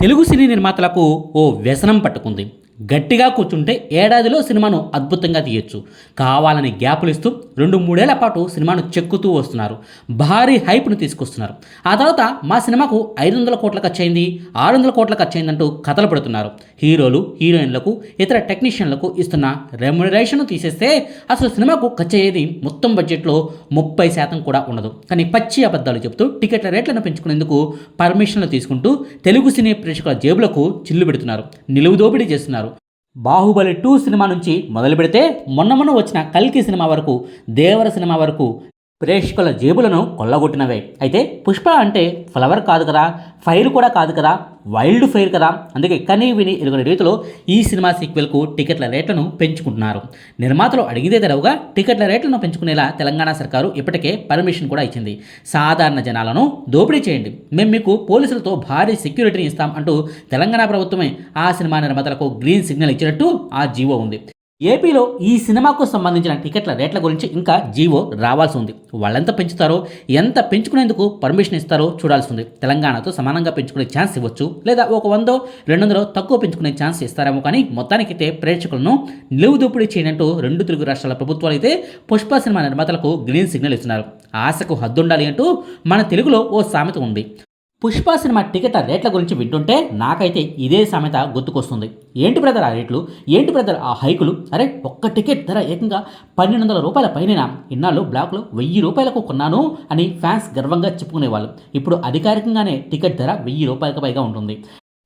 తెలుగు సినీ నిర్మాతలకు ఓ వ్యసనం పట్టుకుంది. గట్టిగా కూర్చుంటే ఏడాదిలో సినిమాను అద్భుతంగా తీయొచ్చు. కావాలని గ్యాపులు ఇస్తూ రెండు మూడేళ్ళ పాటు సినిమాను చెక్కుతూ వస్తున్నారు. భారీ హైప్ను తీసుకొస్తున్నారు. ఆ తర్వాత మా సినిమాకు ఐదు వందల కోట్ల ఖర్చు అయింది ఆరు వందల కోట్ల ఖర్చు అయిందంటూ కథలు పడుతున్నారు. హీరోలు హీరోయిన్లకు ఇతర టెక్నీషియన్లకు ఇస్తున్న రెమ్యునరేషన్ తీసేస్తే అసలు సినిమాకు ఖర్చు అయ్యేది మొత్తం బడ్జెట్లో ముప్పై శాతం కూడా ఉండదు. కానీ పచ్చి అబద్ధాలు చెబుతూ టికెట్ల రేట్లను పెంచుకునేందుకు పర్మిషన్లు తీసుకుంటూ తెలుగు సినీ ప్రేక్షకుల జేబులకు చిల్లు పెడుతున్నారు. నిలువు దోపిడీ చేస్తున్నారు. బాహుబలి టూ సినిమా నుంచి మొదలు పెడితే మొన్న మొన్న వచ్చిన కల్కి సినిమా వరకు దేవర సినిమా వరకు ప్రేక్షకుల జేబులను కొల్లగొట్టినవే. అయితే పుష్ప అంటే ఫ్లవర్ కాదు కదా ఫైర్ కూడా కాదు కదా వైల్డ్ ఫైర్ కదా. అందుకే కనీ విని ఎరుగని రీతిలో ఈ సినిమా సీక్వెల్కు టికెట్ల రేట్లను పెంచుకుంటున్నారు. నిర్మాతలు అడిగితే తెరవుగా టికెట్ల రేట్లను పెంచుకునేలా తెలంగాణ సర్కారు ఇప్పటికే పర్మిషన్ కూడా ఇచ్చింది. సాధారణ జనాలను దోపిడీ చేయండి. మేము మీకు పోలీసులతో భారీ సెక్యూరిటీని ఇస్తాం అంటూ తెలంగాణ ప్రభుత్వమే ఆ సినిమా నిర్మాతలకు గ్రీన్ సిగ్నల్ ఇచ్చినట్టు ఆ జీవో ఉంది. ఏపీలో ఈ సినిమాకు సంబంధించిన టికెట్ల రేట్ల గురించి ఇంకా జీవో రావాల్సి ఉంది. వాళ్ళెంత పెంచుతారో ఎంత పెంచుకునేందుకు పర్మిషన్ ఇస్తారో చూడాల్సి ఉంది. తెలంగాణతో సమానంగా పెంచుకునే ఛాన్స్ ఇవ్వచ్చు. లేదా ఒక వందో రెండు వందలో తక్కువ పెంచుకునే ఛాన్స్ ఇస్తారేమో కానీ మొత్తానికైతే ప్రేక్షకులను నిలువు దోపిడీ చేయనంటూ రెండు తెలుగు రాష్ట్రాల ప్రభుత్వాలు అయితే పుష్ప సినిమా నిర్మాతలకు గ్రీన్ సిగ్నల్ ఇస్తున్నారు. ఆశకు హద్దుండాలి అంటూ మన తెలుగులో ఓ సామెత ఉంది. పుష్ప సినిమా టికెట్ రేట్ల గురించి వింటుంటే నాకైతే ఇదే సామెత గుర్తుకొస్తుంది. ఏంటి బ్రదర్ ఆ రేట్లు? ఏంటి బ్రదర్ ఆ హైకులు? అరే ఒక్క టికెట్ ధర ఏకంగా పన్నెండు వందల రూపాయల పైన ఇన్నాళ్ళు బ్లాక్లో వెయ్యి రూపాయలకు కొన్నాను అని ఫ్యాన్స్ గర్వంగా చెప్పుకునేవాళ్ళు. ఇప్పుడు అధికారికంగానే టికెట్ ధర వెయ్యి రూపాయలకు పైగా ఉంటుంది.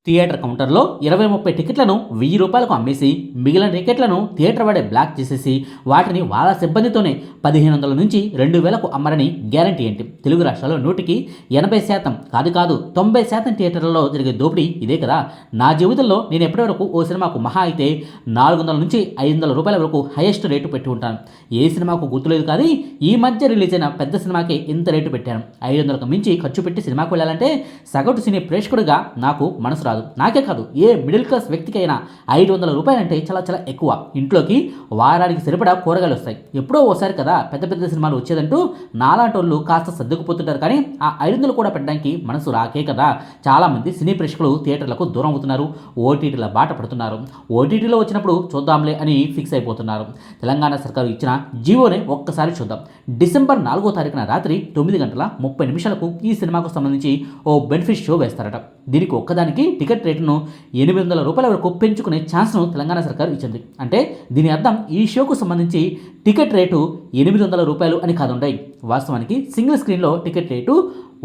థియేటర్ కౌంటర్లో ఇరవై ముప్పై టికెట్లను వెయ్యి రూపాయలకు అమ్మేసి మిగిలిన టికెట్లను థియేటర్ వాడే బ్లాక్ చేసేసి వాటిని వాళ్ళ సిబ్బందితోనే పదిహేను వందల నుంచి రెండు వేలకు అమ్మరని గ్యారంటీ ఏంటి? తెలుగు రాష్ట్రాల్లో నూటికి ఎనభై శాతం కాదు కాదు తొంభై శాతం థియేటర్లలో జరిగే దోపిడీ ఇదే కదా. నా జీవితంలో నేను ఎప్పటివరకు ఓ సినిమాకు మహా అయితే నాలుగు వందల నుంచి ఐదు వందల రూపాయల వరకు హైయెస్ట్ రేటు పెట్టి ఉంటాను. ఏ సినిమాకు గుర్తులేదు కానీ ఈ మధ్య రిలీజ్ అయిన పెద్ద సినిమాకి ఇంత రేటు పెట్టాను. ఐదు వందలకు మించి ఖర్చు పెట్టి సినిమాకు వెళ్ళాలంటే సగటు సినీ ప్రేక్షకుడిగా నాకు మనసు కాదు. నాకే కాదు. ఏ మిడిల్ క్లాస్ వ్యక్తికైనా ఐదు వందల రూపాయలు అంటే చాలా చాలా ఎక్కువ. ఇంట్లోకి వారానికి సరిపడా కూరగాయలు వస్తాయి. ఎప్పుడో ఓసారి కదా పెద్ద పెద్ద సినిమాలు వచ్చేదంటూ నాలాంటి వాళ్ళు కాస్త సర్దుకుపోతుంటారు కానీ ఆ ఐదు వందలు కూడా పెట్టడానికి మనసు రాకే కదా. చాలామంది సినీ ప్రేక్షకులు థియేటర్లకు దూరం అవుతున్నారు. ఓటీటీల బాట పడుతున్నారు. ఓటీటీలో వచ్చినప్పుడు చూద్దాంలే అని ఫిక్స్ అయిపోతున్నారు. తెలంగాణ సర్కారు ఇచ్చిన జీవోనే ఒక్కసారి చూద్దాం. డిసెంబర్ నాలుగో తారీఖున రాత్రి తొమ్మిది గంటల ముప్పై నిమిషాలకు ఈ సినిమాకు సంబంధించి ఓ బెనిఫిట్ షో వేస్తారట. దీనికి ఒక్కదానికి టికెట్ రేటును ఎనిమిది వందల రూపాయల వరకు పెంచుకునే ఛాన్స్ను తెలంగాణ సర్కారు ఇచ్చింది. అంటే దీని అర్థం ఈ షోకు సంబంధించి టికెట్ రేటు ఎనిమిది వందల రూపాయలు అని కాదుంటాయి. వాస్తవానికి సింగిల్ స్క్రీన్లో టికెట్ రేటు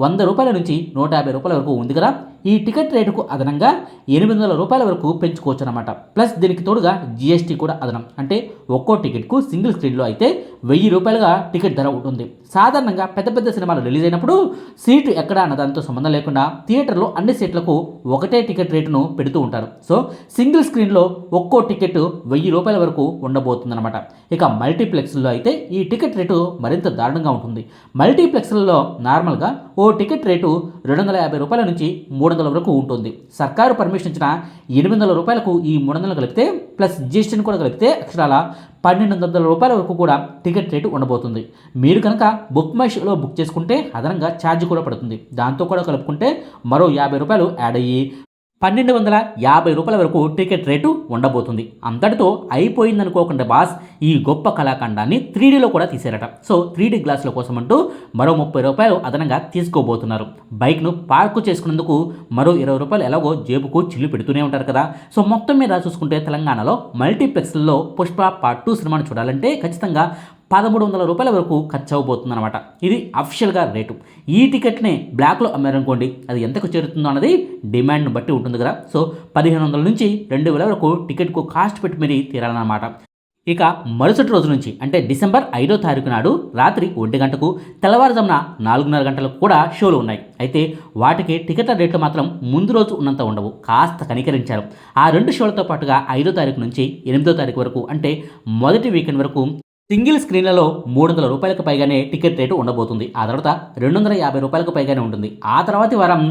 వంద రూపాయల నుంచి నూట యాభై రూపాయల వరకు ఉంది కదా? ఈ టికెట్ రేటుకు అదనంగా ఎనిమిది వందల రూపాయల వరకు పెంచుకోవచ్చు అనమాట ప్లస్ దీనికి తోడుగా జిఎస్టీ కూడా అదనం. అంటే ఒక్కో టికెట్కు సింగిల్ స్క్రీన్లో అయితే వెయ్యి రూపాయలుగా టికెట్ ధర ఉంటుంది. సాధారణంగా పెద్ద పెద్ద సినిమాలు రిలీజ్ అయినప్పుడు సీటు ఎక్కడ అన్న దాంతో సంబంధం లేకుండా థియేటర్లో అన్ని సీట్లకు ఒకటే టికెట్ రేటును పెడుతూ ఉంటారు. సో సింగిల్ స్క్రీన్లో ఒక్కో టికెట్ వెయ్యి రూపాయల వరకు ఉండబోతుందన్నమాట. ఇక మల్టీప్లెక్స్లో అయితే ఈ టికెట్ రేటు మరింత దారుణంగా ఉంటుంది. మల్టీప్లెక్స్లలో నార్మల్గా ఓ ఓ టికెట్ రేటు రెండు వందల యాభై రూపాయల నుంచి మూడు వందల వరకు ఉంటుంది. సర్కారు పర్మిషన్ ఇచ్చిన ఎనిమిది వందల రూపాయలకు ఈ మూడు వందలు కలిపితే ప్లస్ జిఎస్టీని కూడా కలిపితే అక్షరాల పన్నెండు వందల రూపాయల వరకు కూడా టికెట్ రేటు ఉండబోతుంది. మీరు కనుక బుక్ మై షోలో బుక్ చేసుకుంటే అదనంగా ఛార్జ్ కూడా పడుతుంది. దాంతో కూడా కలుపుకుంటే మరో యాభై రూపాయలు యాడ్ అయ్యి పన్నెండు వందల యాభై రూపాయల వరకు టికెట్ రేటు ఉండబోతుంది. అంతటితో అయిపోయిందనుకోకుండా బాస్ ఈ గొప్ప కళాఖండాన్ని త్రీడీలో కూడా తీసారట సో త్రీడీ గ్లాసుల కోసం అంటూ మరో ముప్పై రూపాయలు అదనంగా తీసుకోబోతున్నారు. బైక్ను పార్కు చేసుకునేందుకు మరో ఇరవై రూపాయలు ఎలాగో జేబుకు చిల్లు పెడుతూనే ఉంటారు కదా. సో మొత్తం మీద చూసుకుంటే తెలంగాణలో మల్టీప్లెక్స్లలో పుష్ప పార్ట్ టూ సినిమాను చూడాలంటే ఖచ్చితంగా పదమూడు వందల రూపాయల వరకు ఖర్చు అవబోతుందన్నమాట ఇది అఫిషియల్గా రేటు. ఈ టికెట్నే బ్లాక్లో అమ్మారనుకోండి అది ఎంతకు చేరుతుందో అన్నది డిమాండ్ను బట్టి ఉంటుంది కదా. సో పదిహేను వందల నుంచి రెండు వేల వరకు టికెట్కు కాస్ట్ పెట్టి మరీ తీరాలన్నమాట. ఇక మరుసటి రోజు నుంచి అంటే డిసెంబర్ ఐదో తారీఖు నాడు రాత్రి ఒంటి గంటకు తెల్లవారుజామున నాలుగున్నర గంటలకు కూడా షోలు ఉన్నాయి. అయితే వాటికి టికెట్ల రేట్లు మాత్రం ముందు రోజు ఉన్నంత ఉండవు. కాస్త కనికరించారు. ఆ రెండు షోలతో పాటుగా ఐదో తారీఖు నుంచి ఎనిమిదో తారీఖు వరకు అంటే మొదటి వీకెండ్ వరకు సింగిల్ స్క్రీన్లలో మూడు వందల రూపాయలకు పైగానే టికెట్ రేటు ఉండబోతుంది. ఆ తర్వాత రెండు వందల యాభై రూపాయలకు పైగానే ఉంటుంది. ఆ తర్వాతి వారం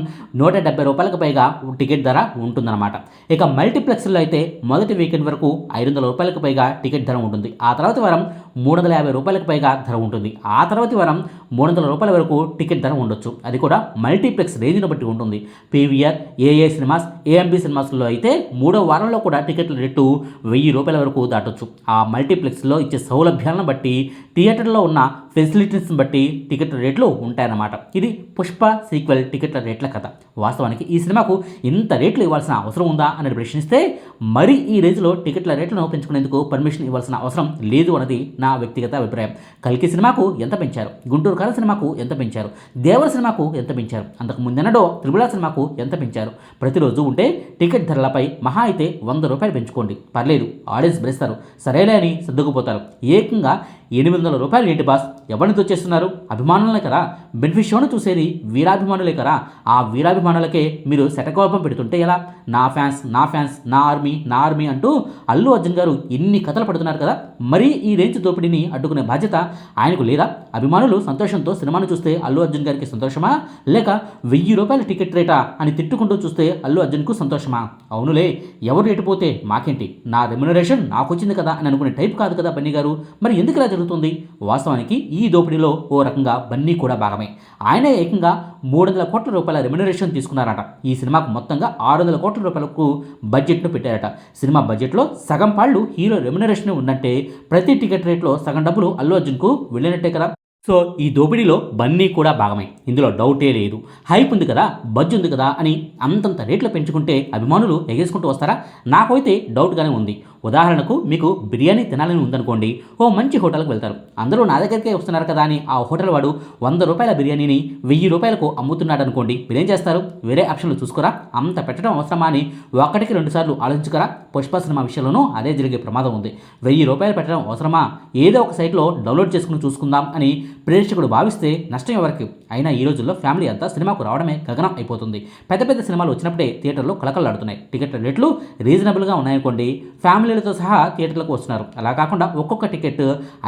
నూట డెబ్బై రూపాయలకు పైగా టికెట్ ధర ఉంటుందన్నమాట. ఇక మల్టీప్లెక్స్లో అయితే మొదటి వీకెండ్ వరకు ఐదు వందల రూపాయలకు పైగా టికెట్ ధర ఉంటుంది. ఆ తర్వాత వారం మూడు వందల యాభై రూపాయలకు పైగా ధర ఉంటుంది. ఆ తర్వాతి వారం మూడు వందల రూపాయల వరకు టికెట్ ధర ఉండొచ్చు. అది కూడా మల్టీప్లెక్స్ రేంజ్ను బట్టి ఉంటుంది. పీవీఆర్ ఏఏ సినిమాస్ ఏఎంబి సినిమాస్లో అయితే మూడో వారంలో కూడా టికెట్ల రేటు వెయ్యి రూపాయల వరకు దాటొచ్చు. ఆ మల్టీప్లెక్స్లో ఇచ్చే సౌలభ్యాలను బట్టి థియేటర్లో ఉన్న ఫెసిలిటీస్ని బట్టి టికెట్ రేట్లు ఉంటాయన్నమాట. ఇది పుష్ప సీక్వెల్ టికెట్ల రేట్ల కథ. వాస్తవానికి ఈ సినిమాకు ఇంత రేట్లు ఇవ్వాల్సిన అవసరం ఉందా అని ప్రశ్నిస్తే మరి ఈ రేంజ్లో టికెట్ల రేట్లను పెంచుకునేందుకు పర్మిషన్ ఇవ్వాల్సిన అవసరం లేదు అన్నది నా వ్యక్తిగత అభిప్రాయం. కల్కి సినిమాకు ఎంత పెంచారు? గుంటూరు కాల సినిమాకు ఎంత పెంచారు? దేవర సినిమాకు ఎంత పెంచారు? అంతకు ముందెన్నడో త్రిబుల సినిమాకు ఎంత పెంచారు? ప్రతిరోజు ఉంటే టికెట్ ధరలపై మహా అయితే వంద రూపాయలు పెంచుకోండి. పర్లేదు ఆడియన్స్ భరిస్తారు. సరేలే అని సర్దుకుపోతారు. ఏకంగా ఎనిమిది వందల రూపాయలు ఏంటి బాస్? ఎవరిని తెచ్చేస్తున్నారు అభిమానులే కదా. బెనిఫిట్ షోను చూసేది వీరాభిమానులే కదా. ఆ వీరాభిమానులకే మీరు శటకోపం పెడుతుంటే ఎలా? నా ఫ్యాన్స్ నా ఫ్యాన్స్ నా ఆర్మీ నా ఆర్మీ అంటూ అల్లు అర్జున్ గారు ఎన్ని కథలు పడుతున్నారు కదా. మరీ ఈ రేంజ్ దోపిడీని అడ్డుకునే బాధ్యత ఆయనకు లేదా? అభిమానులు సంతోషంతో సినిమాను చూస్తే అల్లు అర్జున్ గారికి సంతోషమా? లేక వెయ్యి రూపాయల టికెట్ రేటా అని తిట్టుకుంటూ చూస్తే అల్లు అర్జున్కు సంతోషమా? అవునులే. ఎవరు రేటు పోతే మాకేంటి? నా రెమ్యునరేషన్ నాకు వచ్చింది కదా అని అనుకునే టైప్ కాదు కదా బన్నీ గారు. మరి ఎందుకు ఇలా జరుగుతుంది వాస్తవానికి ఈ దోపిడీలో ఓ రకంగా బన్నీ కూడా భాగమే. ఆయన ఏకంగా మూడు వందల కోట్ల రూపాయల రెమ్యునరేషన్ తీసుకున్నారట. ఈ సినిమాకు మొత్తంగా ఆరు వందల కోట్ల రూపాయలకు బడ్జెట్ను పెట్టారట. సినిమా బడ్జెట్లో సగం పాళ్ళు హీరో రెమ్యునరేషన్ ఉందంటే ప్రతి టికెట్ రేట్లో సగం డబ్బులు అల్లు అర్జున్కు వెళ్ళినట్టే కదా. సో ఈ దోపిడీలో బన్నీ కూడా భాగమే. ఇందులో డౌటే లేదు. హైప్ ఉంది కదా బజ్ ఉంది కదా అని అంతంత రేట్లు పెంచుకుంటే అభిమానులు ఎగేసుకుంటూ వస్తారా? నాకైతే డౌట్గానే ఉంది. ఉదాహరణకు మీకు బిర్యానీ తినాలని ఉందనుకోండి ఓ మంచి హోటల్కి వెళ్తారు. అందరూ నా దగ్గరికే వస్తున్నారు కదా అని ఆ హోటల్ వాడు వంద రూపాయల బిర్యానీని వెయ్యి రూపాయలకు అమ్ముతున్నాడు అనుకోండి మీరేం చేస్తారు? వేరే ఆప్షన్లు చూసుకోరా? అంత పెట్టడం అవసరమా అని ఒకటికి రెండుసార్లు ఆలోచించుకరా? పుష్ప సినిమా విషయంలోనూ అదే జరిగే ప్రమాదం ఉంది. వెయ్యి రూపాయలు పెట్టడం అవసరమా? ఏదో ఒక సైట్లో డౌన్లోడ్ చేసుకుని చూసుకుందాం అని ప్రేక్షకుడు భావిస్తే నష్టం ఎవరికి? అయినా ఈ రోజుల్లో ఫ్యామిలీ అంతా సినిమాకు రావడమే గగనం అయిపోతుంది. పెద్ద పెద్ద సినిమాలు వచ్చినప్పుడే థియేటర్లో కలకలాడుతున్నాయి టికెట్ల రేట్లు రీజనబుల్గా ఉన్నాయనుకోండి ఫ్యామిలీ ఫ్యామిలీలతో సహా థియేటర్లకు వస్తున్నారు. అలా కాకుండా ఒక్కొక్క టికెట్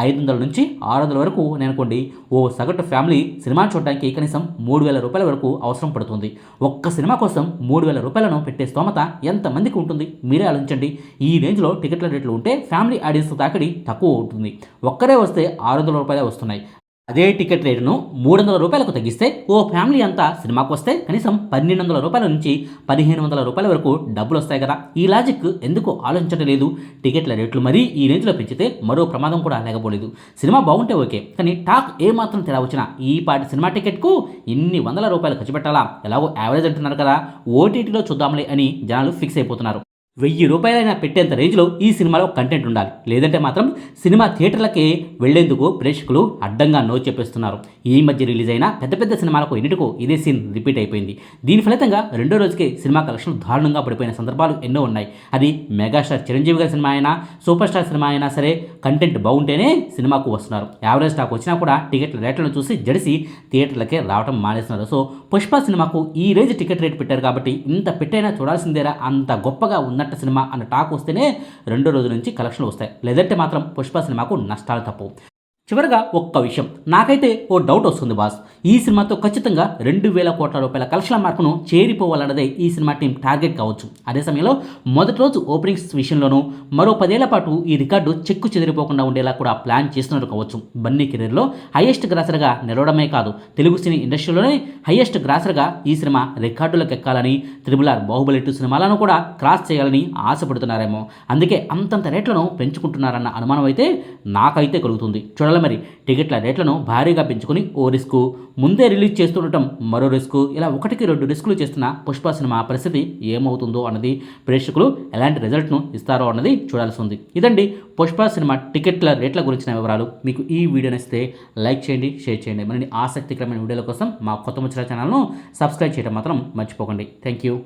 ఐదు వందల నుంచి ఆరు వందల వరకు నేను అనుకోండి ఓ సగటు ఫ్యామిలీ సినిమా చూడడానికి కనీసం మూడు వేల రూపాయల వరకు అవసరం పడుతుంది. ఒక్క సినిమా కోసం మూడు వేల రూపాయలను పెట్టే స్తోమత ఎంతమందికి ఉంటుంది? మీరే ఆలోచించండి. ఈ రేంజ్లో టికెట్ల రేట్లు ఉంటే ఫ్యామిలీ ఆడియన్స్ తాకిడి తక్కువ ఉంటుంది. ఒక్కరే వస్తే ఆరు వందల రూపాయలే వస్తున్నాయి. అదే టికెట్ రేటును మూడు వందల రూపాయలకు తగ్గిస్తే ఓ ఫ్యామిలీ అంతా సినిమాకు వస్తే కనీసం పన్నెండు వందల రూపాయల నుంచి పదిహేను వందల రూపాయల వరకు డబ్బులు వస్తాయి కదా. ఈ లాజిక్ ఎందుకు ఆలోచించడం లేదు? టికెట్ల రేట్లు మరీ ఈ రేంజ్లో పెంచితే మరో ప్రమాదం కూడా లేకపోలేదు. సినిమా బాగుంటే ఓకే కానీ టాక్ ఏమాత్రం తేడా వచ్చినా ఈ పాటి సినిమా టికెట్కు ఇన్ని వందల రూపాయలు ఖర్చు పెట్టాలా? ఎలాగో యావరేజ్ అంటున్నారు కదా. ఓటీటీలో చూద్దాంలే అని జనాలు ఫిక్స్ అయిపోతున్నారు. వెయ్యి రూపాయలైనా పెట్టేంత రేంజ్లో ఈ సినిమాలో కంటెంట్ ఉండాలి. లేదంటే మాత్రం సినిమా థియేటర్లకే వెళ్ళేందుకు ప్రేక్షకులు అడ్డంగా నో చెప్పేస్తున్నారు. ఈ మధ్య రిలీజ్ అయిన పెద్ద పెద్ద సినిమాలకు ఎన్నిటికో ఇదే సీన్ రిపీట్ అయిపోయింది. దీని ఫలితంగా రెండో రోజుకే సినిమా కలెక్షన్లు దారుణంగా పడిపోయిన సందర్భాలు ఎన్నో ఉన్నాయి. అది మెగాస్టార్ చిరంజీవి గారి సినిమా అయినా సూపర్ స్టార్ సినిమా అయినా సరే కంటెంట్ బాగుంటేనే సినిమాకు వస్తున్నారు. యావరేజ్ స్టాక్ వచ్చినా కూడా టికెట్ల రేట్లను చూసి జడిసి థియేటర్లకే రావడం మానేస్తున్నారు. సో పుష్ప సినిమాకు ఈ రేంజ్ టికెట్ రేట్ పెట్టారు కాబట్టి ఇంత పెట్టైనా చూడాల్సిందేరా అంత గొప్పగా ఉన్నట్టు సినిమా అన్న టాక్ వస్తేనే రెండో రోజు నుంచి కలెక్షన్లు వస్తాయి. లేదంటే మాత్రం పుష్ప సినిమాకు నష్టాలు తప్పవు చివరగా ఒక్క విషయం. నాకైతే ఓ డౌట్ వస్తుంది బాస్ ఈ సినిమాతో ఖచ్చితంగా రెండు వేల కోట్ల రూపాయల కలెక్షన్ల మార్కును చేరిపోవాలన్నదే ఈ సినిమా టీం టార్గెట్ కావచ్చు. అదే సమయంలో మొదటి రోజు ఓపెనింగ్స్ విషయంలోనూ మరో పదేళ్ళ పాటు ఈ రికార్డు చెక్కు చెదిరిపోకుండా ఉండేలా కూడా ప్లాన్ చేస్తున్నారు కావచ్చు. బన్నీ కెరీర్లో హైయెస్ట్ గ్రాసర్గా నిలవడమే కాదు తెలుగు సినీ ఇండస్ట్రీలోనే హైయెస్ట్ గ్రాసర్గా ఈ సినిమా రికార్డులకు ఎక్కాలని త్రిబుల్ ఆర్ బాహుబలి టూ సినిమాలను కూడా క్రాస్ చేయాలని ఆశపడుతున్నారేమో. అందుకే అంతంత రేట్లను పెంచుకుంటున్నారన్న అనుమానం అయితే నాకైతే కలుగుతుంది. చూడాలి. మరి టికెట్ల రేట్లను భారీగా పెంచుకొని ఓ రిస్క్. ముందే రిలీజ్ చేస్తుండటం మరో రిస్క్. ఇలా ఒకటికి రెండు రిస్కులు చేస్తున్న పుష్ప సినిమా పరిస్థితి ఏమవుతుందో అన్నది ప్రేక్షకులు ఎలాంటి రిజల్ట్ను ఇస్తారో అన్నది చూడాల్సి ఉంది. ఇదండి పుష్ప సినిమా టికెట్ల రేట్ల గురించిన వివరాలు. మీకు ఈ వీడియో నచ్చితే లైక్ చేయండి షేర్ చేయండి. మరిన్ని ఆసక్తికరమైన వీడియోల కోసం మా కొత్త ముచ్చల ఛానల్ను సబ్స్క్రైబ్ చేయడం మాత్రం మర్చిపోకండి. Thank you.